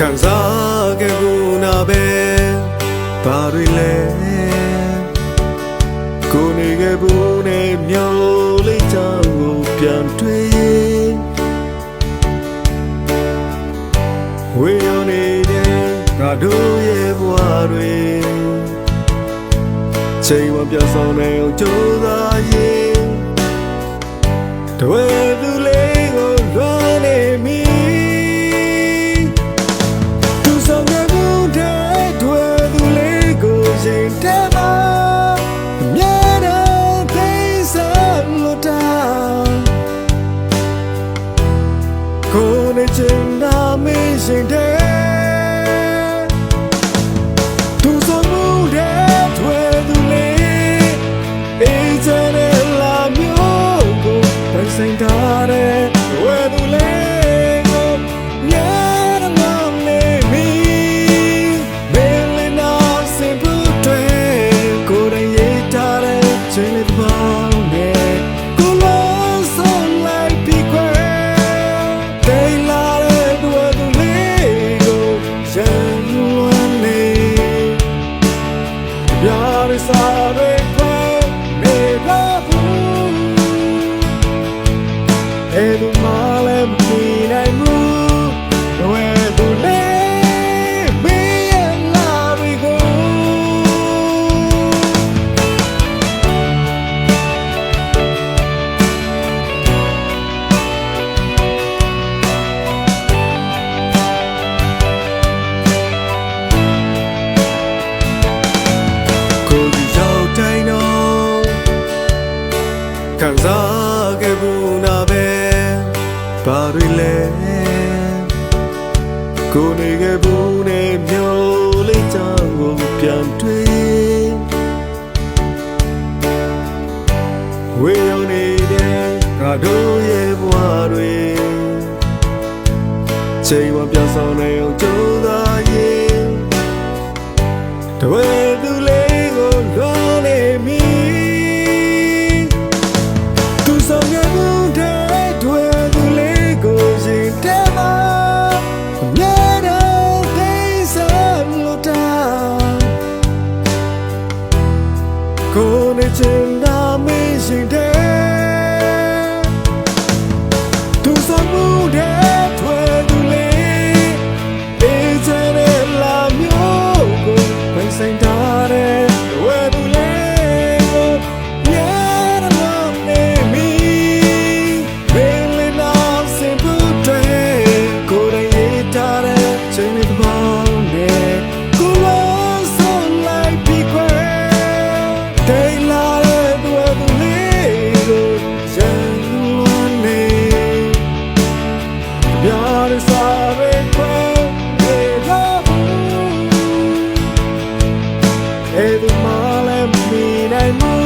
ခံစားခဲ့ဘူးနာပဲဘာတွေလဲကိုနေခဲ့ဘူးနဲ့မျိုးလေးချောင်းကိုပြန်တွေ့ဝေယနေတဲ့ငါတို့ရဲ့ဘဝတွေချိန်ဝပြဆောင်နေအောင်ကြိုးစားရင်တွေ့သူ င်တာမင်းရှင်တဲ့သူဆောင်မှုတဲ့ထွေသူလေးအေးချမ်းတဲ့လာမျိုးကိုပိုင်ဆိုင်ထားတဲ့ထွေသူလေးကို Edu male mi nai mu We du le me la vi go ကိုယ်စီရောက်တိုင်းတော့ခံစားခဲ့ ဘူးနာပဲဘာတွေလဲကိုယ်နေခဲ့ဘူးနဲ့မျိုးလေးချောင်းကိုပြန်တွေ့ဝေယုံနေတဲ့ငါတို့ရဲ့ဘဝတွေချိန်ဝပြဆောင်နေအောင်ကြိုးစားရင်တွေ့ ကို Hey, the mall and me, I'm